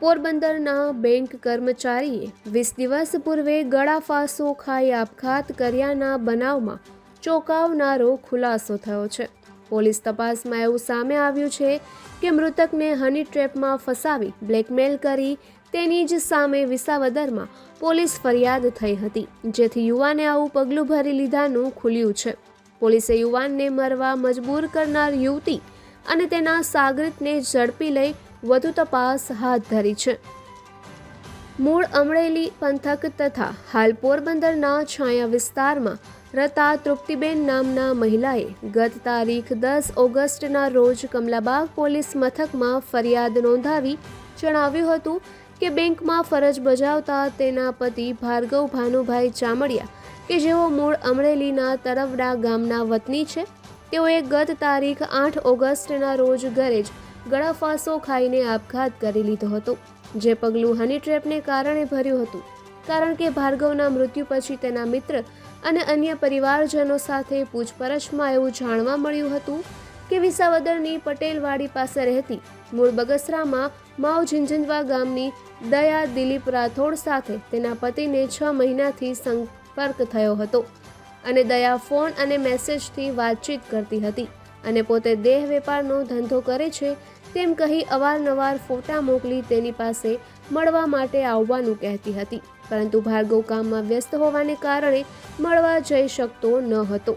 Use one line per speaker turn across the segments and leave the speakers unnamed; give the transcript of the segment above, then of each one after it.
પોરબંદરના બેંક કર્મચારીએ વીસ દિવસ પૂર્વે ગળાફાંસો ખાઈ આપઘાત કર્યાના બનાવમાં ચોંકાવનારો ખુલાસો થયો છે. પોલીસ તપાસમાં એવું સામે આવ્યું છે કે મૃતકને હની ટ્રેપમાં ફસાવી બ્લેકમેલ કરી તેની જ સામે વિસાવદરમાં પોલીસ ફરિયાદ થઈ હતી, જેથી યુવાને આવું પગલું ભરી લીધાનું ખુલ્યું છે. પોલીસે યુવાનને મરવા મજબૂર કરનાર યુવતી અને તેના સાગરિતને ઝડપી લઈ વધુ તપાસ હાથ ધરી છે. મૂળ અમરેલી પંથક તથા હાલ પોરબંદરના છાયા વિસ્તારમાં રતા તૃપ્તિબેન નામના મહિલાએ ગત તારીખ દસ ઓગસ્ટના રોજ કમલાબાગ પોલીસ મથકમાં ફરિયાદ નોંધાવી જણાવ્યું હતું કે બેંકમાં ફરજ બજાવતા તેના પતિ ભાર્ગવ ભાનુભાઈ ચામડિયા, કે જેઓ મૂળ અમરેલીના તરવડા ગામના વતની છે, તેઓએ ગત તારીખ આઠ ઓગસ્ટના રોજ ઘરે જ ગળાફાંસો ખાઈને આપઘાત કરી લીધો હતો, જે પગલું હની ટ્રેપને કારણે ભર્યું હતું. કારણ કે ભાર્ગવના મૃત્યુ પછી તેના મિત્ર અને અન્ય પરિવારજનો સાથે પૂછપરછમાં એવું જાણવા મળ્યું હતું કે વિસાવદરની પટેલવાડી પાસે રહેતી મૂળ બગસરામાં માવ ઝીંઝંદવા ગામની દયા દિલીપ રાઠોડ સાથે તેના પતિને છ મહિનાથી સંપર્ક થયો હતો અને દયા ફોન અને મેસેજથી વાતચીત કરતી હતી. અને પોતે દેહ વેપારનો ધંધો કરે છે, તેમ કહી અવારનવાર ફોટા મોકલી તેની પાસે મળવા માટે આવવાનું કહેતી હતી. પરંતુ ભાર્ગવ કામમાં વ્યસ્ત હોવાને કારણે મળવા જઈ શકતો ન હતો.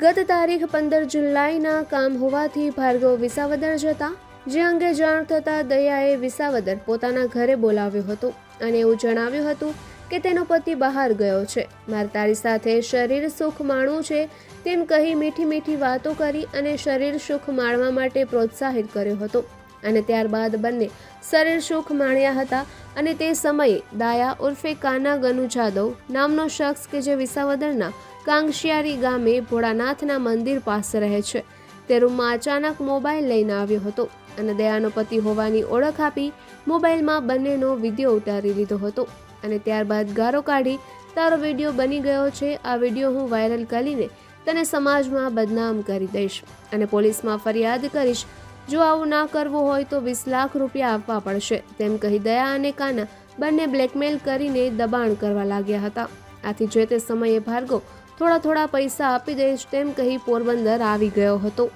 ગત તારીખ પંદર જુલાઈના કામ હોવાથી ભાર્ગવ વિસાવદર જતા, જે અંગે જાણ થતાં દયાએ વિસાવદર પોતાના ઘરે બોલાવ્યો હતો અને એવું જણાવ્યું હતું કે તેનો પતિ બહાર ગયો છે. મારે તારી સાથે શરીર સુખ માણવું છે તેમ કહી મીઠી મીઠી વાતો કરી અને શરીર સુખ માણવા માટે પ્રોત્સાહિત કર્યો હતો. અને ત્યારબાદ બંને શરીર સુખ માણ્યા હતા અને તે સમયે દાયા ઉર્ફે કાના ગનુ જાદવ નામનો શખ્સ કે જે વિસાવદરના કાંગશિયારી ગામે ભોળાનાથના મંદિર પાસે રહે છે. તે રૂમમાં અચાનક મોબાઈલ લઈને આવ્યો હતો અને દયાનો પતિ હોવાની ઓળખ આપી મોબાઈલમાં બંનેનો વીડિયો ઉતારી લીધો હતો. અને ત્યારબાદ ગારો કાઢી તારો વીડિયો બની ગયો છે. આ વીડિયો હું વાયરલ કરીને તને સમાજમાં બદનામ કરી દઈશ અને પોલીસમાં ફરિયાદ કરીશ. જો આવું ના કરવું હોય તો વીસ લાખ રૂપિયા આપવા પડશે. તેમ કહી દયા અને કાના બંને બ્લેકમેલ કરીને દબાણ કરવા લાગ્યા હતા. આથી જે તે સમયે ભાર્ગવ થોડા થોડા પૈસા આપી દઈશ તેમ કહી પોરબંદર આવી ગયો હતો.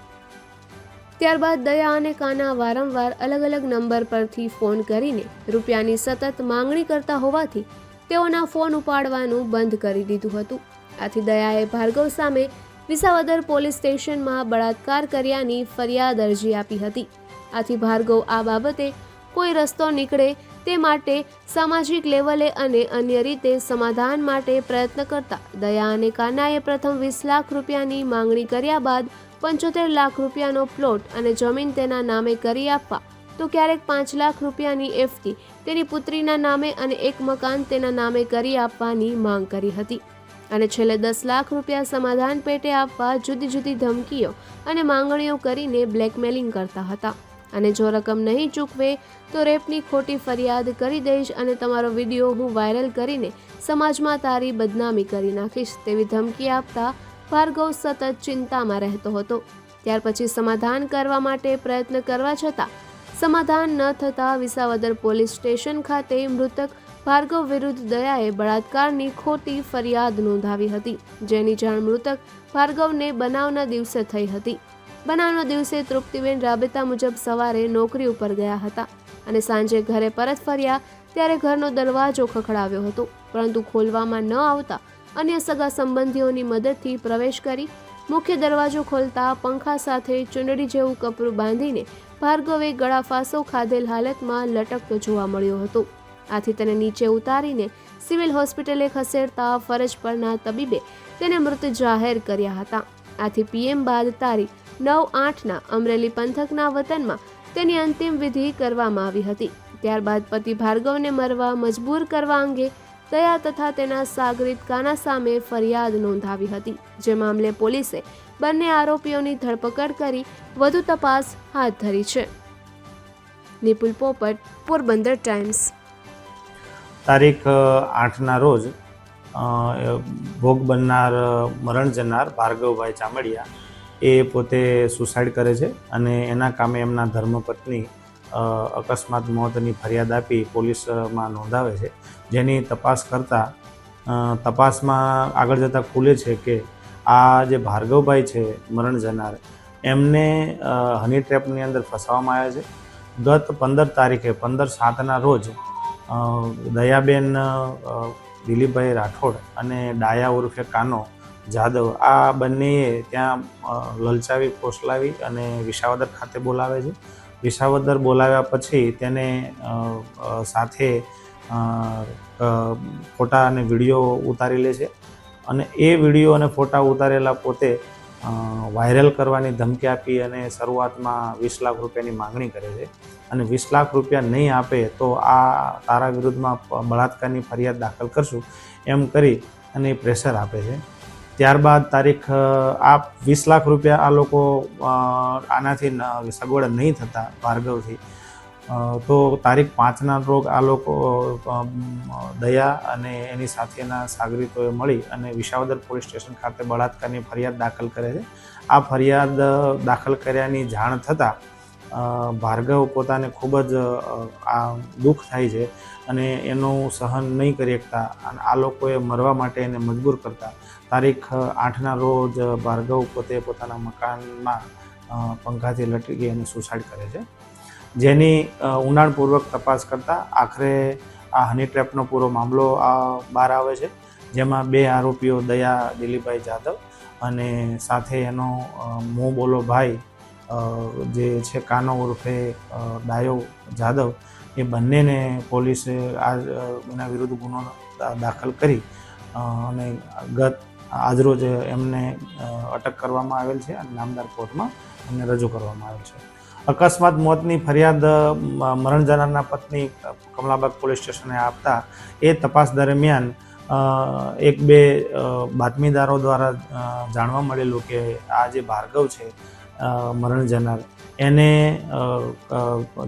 ત્યારબાદ દયા અને કાના વારંવાર અલગ અલગ નંબર પરથી ફોન કરીને રૂપિયાની સતત માંગણી કરતા હોવાથી તેઓના ફોન ઉપાડવાનું બંધ કરી દીધું હતું. આથી દયાએ ભાર્ગવ સામે વિસાવદર પોલીસ સ્ટેશનમાં બળાત્કાર કર્યાની ફરિયાદ અરજી આપી હતી. આથી ભાર્ગવ આ બાબતે કોઈ રસ્તો નીકળે તે માટે સામાજિક લેવલે અને અન્ય રીતે સમાધાન માટે પ્રયત્ન કરતા દયા અને કાનાએ પ્રથમ વીસ લાખ રૂપિયાની માંગણી કર્યા બાદ પંચોતેર લાખ રૂપિયાનો પ્લોટ અને જમીન તેના નામે કરી આપવા. તો ક્યારેક પાંચ લાખ રૂપિયાની એફટી તેની પુત્રીના નામે અને એક મકાન તેના નામે કરી આપવાની માંગ કરી હતી. અને છેલ્લે દસ લાખ રૂપિયા સમાધાન પેટે આપવા જુદી જુદી ધમકીઓ અને માંગણીઓ કરીને બ્લેકમેલિંગ કરતા હતા. અને જો રકમ નહીં ચૂકવે, તો રેપની ખોટી ફરિયાદ કરી દઈશ અને તમારો વીડિયો હું વાયરલ કરીને સમાજમાં તારી બદનામી કરી નાખીશ તેવી ધમકી આપતા ભાર્ગવ સતત ચિંતામાં રહેતો હતો. ત્યાર પછી સમાધાન કરવા માટે પ્રયત્ન કરવા છતાં સમાધાન ન થતાં વિસાવદર પોલીસ સ્ટેશન ખાતે મૃતક ભાર્ગવ વિરુદ્ધ દયાએ બળાત્કારની ખોટી ફરિયાદ નોંધાવી હતી, જેની જાણ મૃતક ભાર્ગવને બનાવના દિવસે થઈ હતી. બનાવના દિવસે તૃપ્તિબેન રાબેતા મુજબ સવારે નોકરી ઉપર ગયા હતા અને સાંજે ઘરે પરત ફર્યા ત્યારે ઘરનો દરવાજો ખખડાવ્યો હતો, પરંતુ ખોલવામાં ન આવતા અન્ય સગા સંબંધીઓની મદદથી પ્રવેશ કરી મુખ્ય દરવાજો ખોલતા પંખા સાથે ચૂંદડી જેવું કપડું બાંધીને ભાર્ગવે ગળાફાંસો ખાધેલ હાલતમાં લટકતો જોવા મળ્યો હતો. આથી તેને નીચે ઉતારીને સિવિલ હોસ્પિટલે ખસેડતા ફરજ પરના તબીબે તેને મૃત જાહેર કર્યા હતા. આથી પીએમ બાદ તારીખ નવ આઠના અમરેલી પંથકના વતનમાં તેની અંતિમ વિધિ કરવામાં આવી હતી. ત્યારબાદ પતિ ભાર્ગવને મરવા મજબૂર કરવા અંગે દયા તથા તેના સાગરિત કાના સામે ફરિયાદ નોંધાવી હતી, જે મામલે પોલીસે બંને આરોપીઓની ધરપકડ કરી વધુ તપાસ હાથ ધરી છે. નિપુલ પોપટ, પોરબંદર ટાઈમ્સ.
તારીખ આઠના રોજ ભોગ બનનાર મરણ જનાર ભાર્ગવભાઈ ચામડિયા એ પોતે સુસાઇડ કરે છે અને એના કામે એમના ધર્મપત્ની અકસ્માત મોતની ફરિયાદ આપી પોલીસમાં નોંધાવે છે. જેની તપાસ કરતાં તપાસમાં આગળ જતાં ખુલે છે કે આ જે ભાર્ગવભાઈ છે મરણ જનાર, એમને હની ટ્રેપની અંદર ફસાવવામાં આવ્યા છે. ગત પંદર તારીખે, પંદર સાતના રોજ દયાબેન દિલીપભાઈ રાઠોડ અને ડાયા ઉર્ફે કાનો જાદવ આ બંનેએ ત્યાં લલચાવી ફોસલાવી અને વિસાવદર ખાતે બોલાવે છે. વિસાવદર બોલાવ્યા પછી તેને સાથે ફોટા અને વીડિયો ઉતારી લે છે. અને એ વીડિયો અને ફોટા ઉતારેલા પોતે વાયરલ કરવાની ધમકી આપી અને શરૂઆતમાં વીસ લાખ રૂપિયાની માંગણી કરે છે. અને વીસ લાખ રૂપિયા નહીં આપે તો આ તારા વિરુદ્ધમાં બળાત્કારની ફરિયાદ દાખલ કરશું એમ કરી અને પ્રેશર આપે છે. ત્યારબાદ તારીખ આ વીસ લાખ રૂપિયા આ લોકો આનાથી સગવડ નહીં થતા ભાર્ગવથી. તો તારીખ પાંચના રોગ આ લોકો દયા અને એની સાથેના સાગરીતોએ મળી અને વિસાવદર પોલીસ સ્ટેશન ખાતે બળાત્કારની ફરિયાદ દાખલ કરે છે. આ ફરિયાદ દાખલ કર્યાની જાણ થતાં ભાર્ગવ પોતાને ખૂબ જ આ દુઃખ થાય છે અને એનું સહન નહીં કરી શકતા. અને આ લોકોએ મરવા માટે એને મજબૂર કરતા. તારીખ આઠના રોજ ભાર્ગવ પોતે પોતાના મકાનમાં પંખાથી લટકી અને સુસાઇડ કરે છે. જેની ઊંડાણપૂર્વક તપાસ કરતાં આખરે આ હની ટ્રેપનો પૂરો મામલો આ બહાર આવે છે. જેમાં બે આરોપીઓ દયા દિલીપભાઈ જાદવ અને સાથે એનો મોં બોલો ભાઈ જે છે કાનો ઉર્ફે ડાયો જાદવ, એ બંનેને પોલીસે આ એના વિરુદ્ધ ગુનો દાખલ કરી અને ગત, આજરોજ એમને અટક કરવામાં આવેલ છે અને નામદાર કોર્ટમાં એમને રજૂ કરવામાં આવેલ છે. અકસ્માત મોતની ફરિયાદ મરણ જનારના પત્ની કમલાબાગ પોલીસ સ્ટેશને આપતા એ તપાસ દરમિયાન એક બે બાતમીદારો દ્વારા જાણવા મળેલું કે આ જે ભાર્ગવ છે મરણ જનાર. એને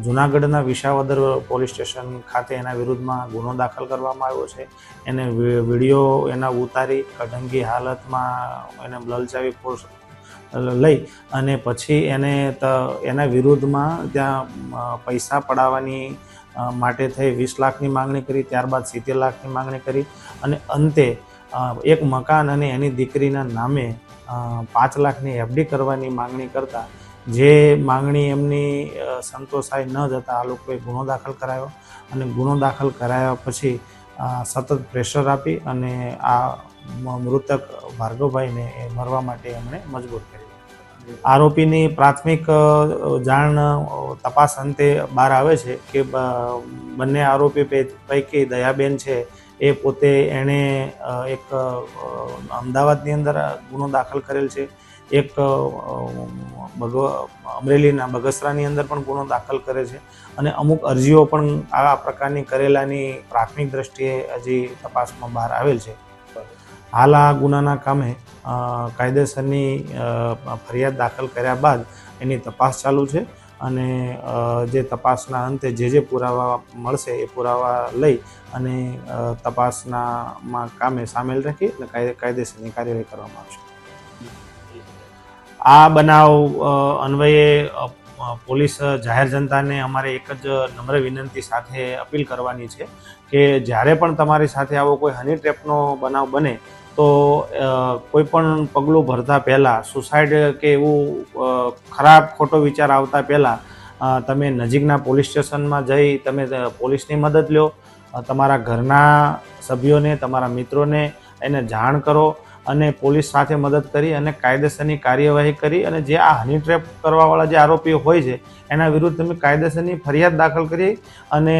જુનાગઢના વિશાવદર પોલીસ સ્ટેશન ખાતે એના વિરુદ્ધમાં ગુનો દાખલ કરવામાં આવ્યો છે. એને વીડિયો એના ઉતારી, કઢંગી હાલતમાં એને લલચાવી ફોર્સ લઈ અને પછી એને એના વિરુદ્ધમાં ત્યાં પૈસા પડાવવાની માટે થઈ વીસ લાખની માંગણી કરી, ત્યારબાદ સિત્તેર લાખની માંગણી કરી અને અંતે એક મકાન અને એની દીકરીના નામે પાંચ લાખની એફડી કરવાની માંગણી કરતા, જે માંગણી એમની સંતોષાય ન જતા આ લોકોએ ગુનો દાખલ કરાયો અને ગુનો દાખલ કરાયા પછી સતત પ્રેશર આપી અને આ મૃતક ભાર્ગવભાઈને એ મરવા માટે એમણે મજબૂર કર્યું. આરોપીની પ્રાથમિક જાણ તપાસ અંતે બહાર આવે છે કે બંને આરોપી પૈકી દયાબેન છે એ પોતે એણે એક અમદાવાદની અંદર ગુનો દાખલ કરેલ છે. એક બગ અમરેલીના બગસરાની અંદર પણ ગુનો દાખલ કરે છે. અને અમુક અરજીઓ પણ આ પ્રકારની કરેલાની પ્રાથમિક દ્રષ્ટિએ હજી તપાસમાં બહાર આવેલ છે. હાલ આ ગુનાના કામે કાયદેસરની ફરિયાદ દાખલ કર્યા બાદ એની તપાસ ચાલુ છે. અને જે તપાસના અંતે જે જે પુરાવા મળશે એ પુરાવા લઈ અને તપાસનામાં કામે સામેલ રાખી અને કાયદેસરની કાર્યવાહી કરવામાં આવશે. આ બનાવ અન્વયે પોલીસ જાહેર જનતાને અમારે એક જ નમ્ર વિનંતી સાથે અપીલ કરવાની છે કે જ્યારે પણ તમારી સાથે આવો કોઈ હની ટ્રેપનો બનાવ બને તો કોઈપણ કોઈ પણ પગલું ભરતા પહેલાં, સુસાઇડ કે એવું ખરાબ ખોટો વિચાર આવતા પહેલાં તમે નજીકના પોલીસ સ્ટેશનમાં જઈ તમે પોલીસની મદદ લો તમારા ઘરના સભ્યોને, તમારા મિત્રોને એને જાણ કરો અને પોલીસ સાથે મદદ કરી અને કાયદેસરની કાર્યવાહી કરી અને જે આ હની ટ્રેપ કરવાવાળા જે આરોપીઓ હોય છે, એના વિરુદ્ધ તમે કાયદેસરની ફરિયાદ દાખલ કરી અને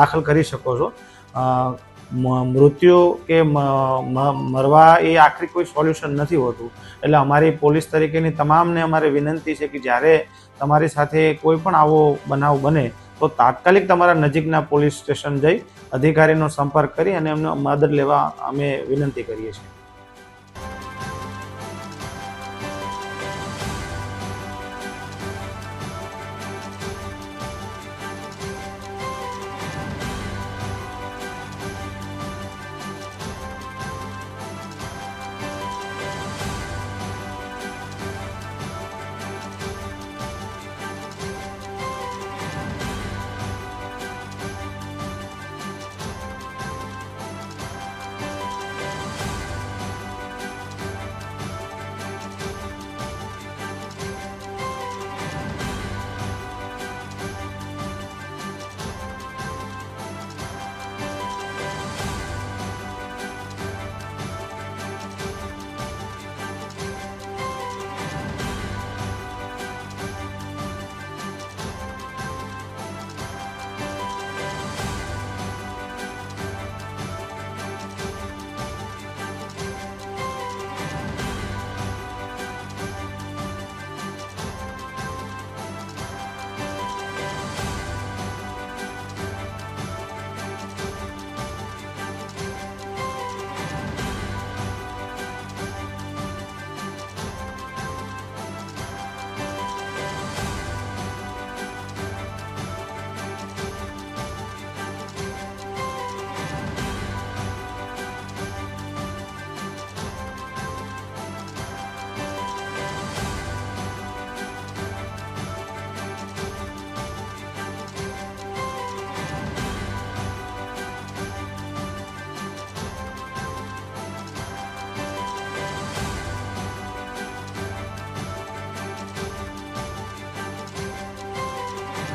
દાખલ કરી શકો છો. મૃત્યુ કે મરવા એ આખરી કોઈ સોલ્યુશન નથી હોતું. એટલે અમારી પોલીસ તરીકેની તમામને અમારે વિનંતી છે કે જ્યારે તમારી સાથે કોઈ પણ આવો બનાવ બને, તો તાત્કાલિક તમારા નજીકના પોલીસ સ્ટેશન જઈ અધિકારીનો સંપર્ક કરી અને એમનો મદદ લેવા અમે વિનંતી કરીએ છીએ.